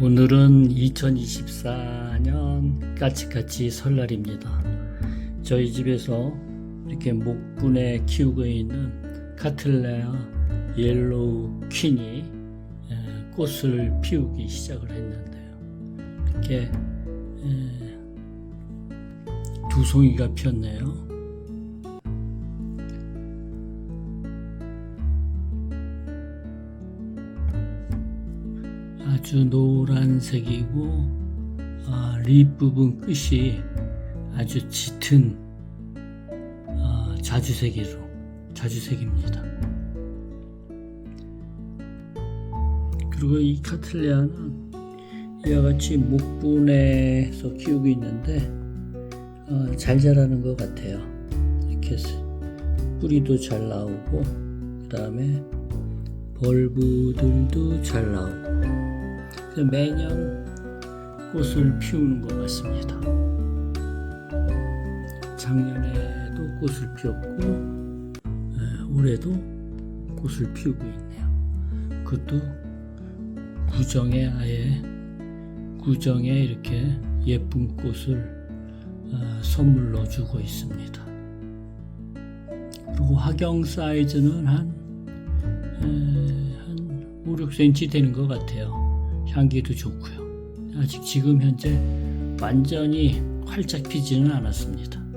오늘은 2024년 까치까치 설날입니다. 저희 집에서 이렇게 목분에 키우고 있는 카틀레아 옐로우 퀸이 에, 꽃을 피우기 시작을 했는데요. 이렇게 에, 두 송이가 폈네요. 아주 노란색이고 아, 립 부분 끝이 아주 짙은 아, 자주색으로 자주색입니다. 그리고 이 카틀레아는 이와 같이 목분에서 키우고 있는데 어, 잘 자라는 것 같아요. 이렇게 뿌리도 잘 나오고 그 다음에 벌브들도 잘 나오고 매년 꽃을 피우는 것 같습니다. 작년에도 꽃을 피웠고 에, 올해도 꽃을 피우고 있네요. 그것도 구정에 아예 구정에 이렇게 예쁜 꽃을 어, 선물로 주고 있습니다. 그리고 화경 사이즈는 한, 에, 한 5, 6cm 되는 것 같아요. 향기도 좋고요. 아직 지금 현재 완전히 활짝 피지는 않았습니다.